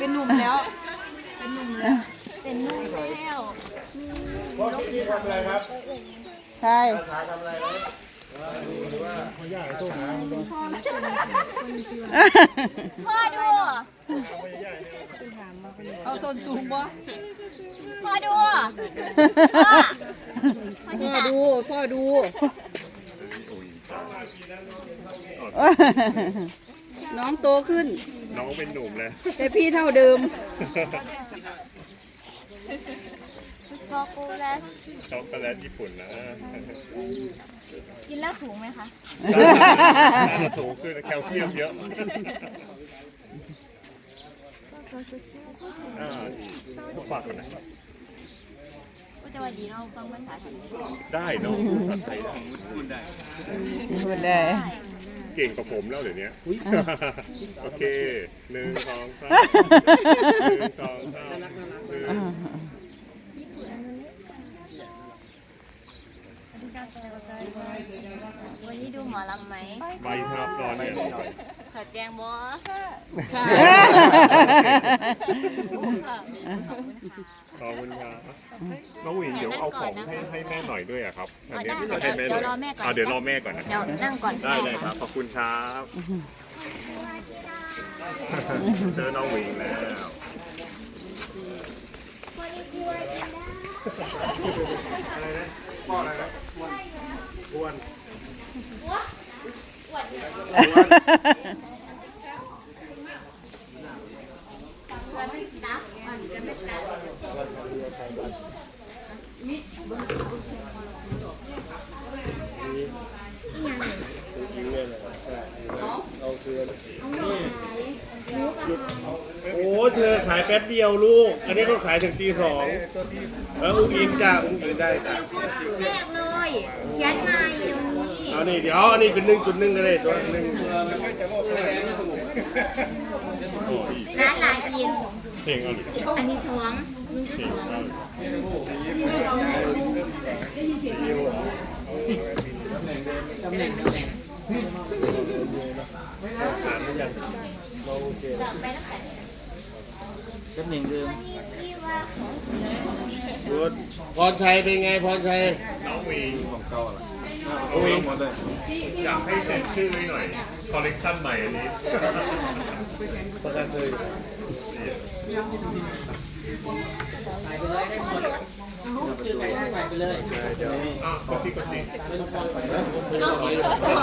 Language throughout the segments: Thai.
เป็นหนุ่มแล้ว เป็นหนุ่มแล้ว เป็นหนุ่มแล้วใช่พ่อดู เอาส่วนสูงบ่พ่อดู พ่อพ่อพ่ชิอตะดู พ่อดู น้องโตขึ้น น้องเป็นหนุ่มแล้วแต่พี่เท่าเดิม ช็อกโกแลตช็อกโกแลตญี่ปุ่นนะกินแล้วสูงไหมคะน่าจะสูงขึ้นแคลเซียมเยอะอ่าดีฝากกันนะก็จะว่าดีเราฟังภาษาไทยได้เนาะภาษาไทยได้พูดได้ พูดได้ เก่งกว่าผมแล้วเดี๋ยวนี้โอเคหนึ่งสองสามหนึ่งสองสามหนึ่งวันนี้ดูหมอลำไหมใบครับตอนเนี่ยสอดแจงบอ ขอบคุณครับน้องหวินเดี๋ยวเอาของให้ให้แม่หน่อยด้วยอะครับอันนี้ได้ให้เดี๋ยวหน่เดี๋ยวรอแม่ก่อนอะเดี๋ยวรอแม่ก่อนนะเดี๋ยวนั่งก่อนได้เลยครับ ขอบคุณครับเจอน้องหวิงแล้ว โอ้เธอขายแป๊บเดียวลูก อันนี้ก็ขายถึงตีสองแล้วอุ้งอิงจ้าอุ้งอิงได้จ้ะแรกเลยเขียนมาเดี๋ยวนี้เอานี่เดี๋ยวอันนี้เป็นหนึ่งจุดหนึ่งก็ได้ตัวหนึ่งร้านลาอินเพลงเอาหรืออันนี้สอง เพลงเอารถพรชัยเป็นไงพรชัยน้องวิงของเก่าละน้องหวิงอยากให้เซ็นชื่อไว้หน่อยคอลเลกชันใหม่อันนี้ประกันเลย อะกดที่กดที่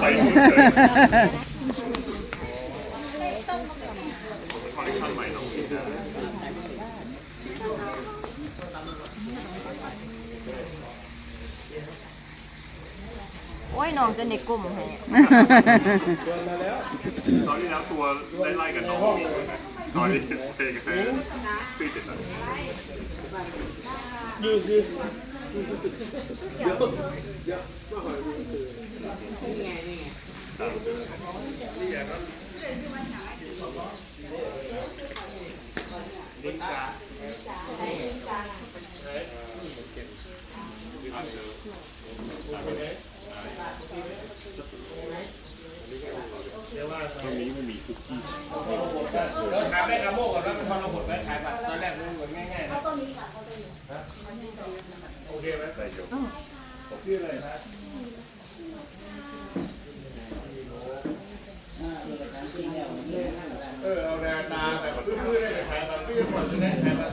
ไปพูดเลยคอลเลกชันใหม่น้องหวิงนะโอ้ยน้องจะในกลุ่มให้ตอนที่แล้วตัวไล่ๆกับน้อง หวิงตอนนี้เพลงเพลงปีติดแล้วยูซิตรงนี้มันมีคุกกี้ ขายได้กระโมกก่อนแล้วมันทรหดไว้ขายบัตรตอนแรกมันเหมือนง่ายๆนะโอเคไหมได้เยอะชื่ออะไรนะเออเอาแนวตาแบบพื้นๆได้เลยขายบัตรพื้นหมดเลยขายบัตร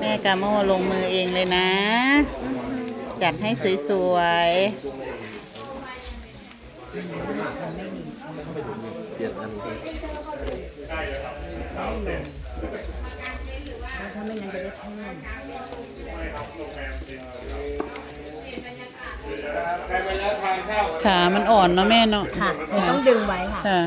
แม่กาโมลงมือเองเลยนะ จัดให้สวยๆเปลี่ยนอันนี้ ถ้าไม่งั้นจะได้เพิ่มใครมาแล้วทานข้าวขา มันอ่อนเนาะแม่เนาะค่ะเดี๋ยวต้องดึงไว้ค่ะ ค่ะ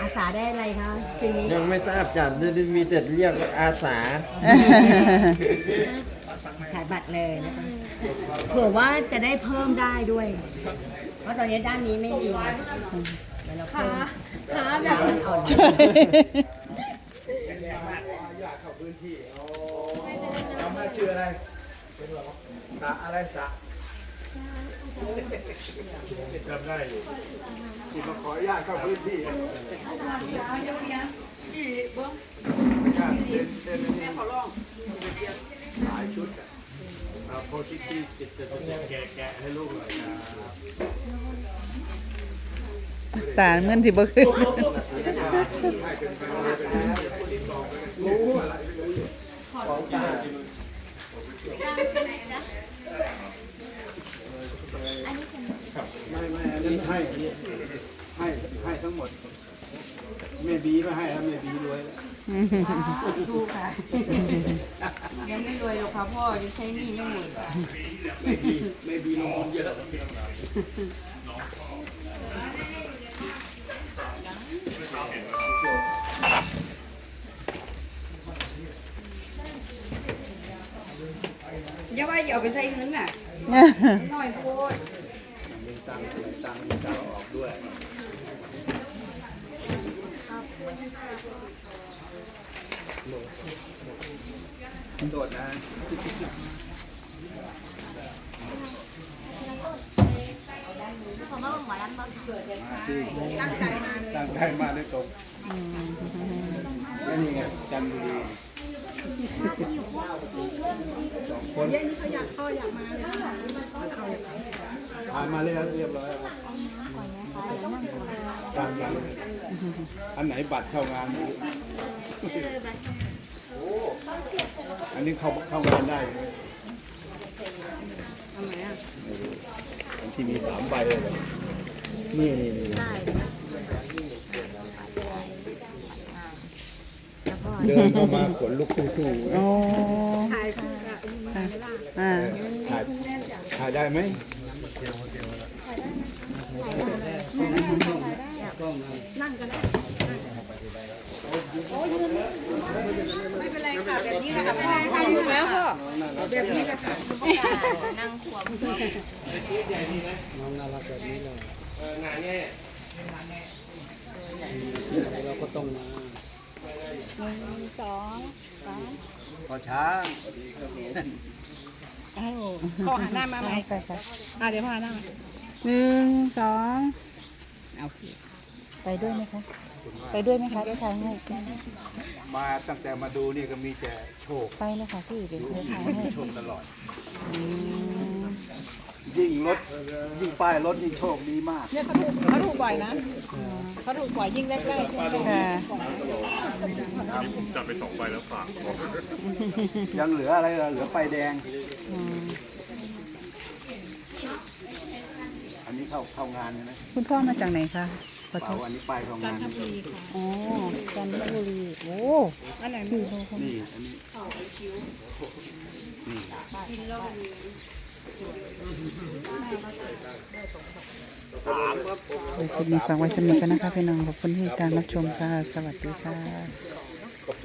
อาสาได้อะไรคะทีนี้ยังไม่ทราบจัดมีแต่เรียกว่าอาสา ขายบัตรเลยนะคะเผื่อว่าจะได้เพิ่มได้ด้วย เพราะตอนนี้ด้านนี้ไม่มีไงเดี๋ยวเราเพิ่มขาแบบมันอ่อน จำได้ชื่ออะไรสะอะไรสะจำได้อยู่ที่มาขออนุญาตเข้าพื้นที่ไม่ยากเต้นเต้นเต้นหลายชุดอะเอาโพสิทีฟจิตจะต้องแกะแกะให้ลูกหน่อยครับตาเมื่อนสิบ่ขึ้น ไม่ไม่ อันนี้ให้ให้ให้ทั้งหมดไม่บีไม่ให้แล้วไม่บีรวยแล้วถูกค่ะ ยังไม่รวยหรอกค่ะพ่อยังใช้หนี้ยังหมดค่ะไม่บีไม่บีลงทุนเยอะอย่าว่าอย่าเอาไปใส่เงินน่ะน้อยโคตรมีตังค์อะไรตังค์มีตังค์ออกด้วย โดดนะผมว่าหมอลำบ้างตั้งใจมาเลยตั้งใจมาเลยตรงแล้วนี่ไงจันทบุรีสองคนเย็นนี้เขาอยากพ่ออยากมาเลยผ่านมาเรียบเรียบร้อยแล้ว ฟังกันอันไหนบัตรเข้างานไม่รู้อันนี้เข้าเข้างานได้ไหมทำไมอะไม่รู้อันที่มีสามใบเลยเหรอนี่นี่นี่เดินเข้ามาขนลุกสู้ๆโอ้ถ่ายอ่าถ่ายถ่ายได้ไหม ไม่เป็นไรค่ะแบบนี้แหละค่ะไม่เป็นไรค่ะถูกแล้วพ่อแบบนี้แหละค่ะนั่งขวบขอช้างพ่อหันหน้ามาไหมไปค่ะอะเดี๋ยวพ่อหันหน้ามา หนึ่งสองเอาไปด้วยไหมคะ ไปด้วยไหมคะที่ทางให้มาตั้งแต่มาดูนี่ก็มีแต่โชคไปเลยค่ะพี่เดี๋ยวเดี๋ยวถ่ายให้โชคตลอดอืมยิ่งรถยิ่งป้ายรถยิ่งโชคดีมาก เนี่ยเขาถูกเขาถูกบ่อยนะเขาถูกบ่อยยิ่งใกล้ๆค่ะนี่ผมจับไปสองใบแล้วฝาก ยังเหลืออะไรล่ะเหลือป้ายแดง อืม อันนี้ เข้าเข้างานใช่ไหมคุณพ่อมาจากไหนคะขอโทเปล่าษอันนี้ป้ายเข้างานนี่อ๋อจันทบุรีโอ้อันไหนสี่โลคนนี่อันนี้นี่คลิปนี้ฝากไว้สำหรับกันนะคะพี่น้องขอบคุณที่ติดตามรับชมค่ะ สวัสดีค่ะ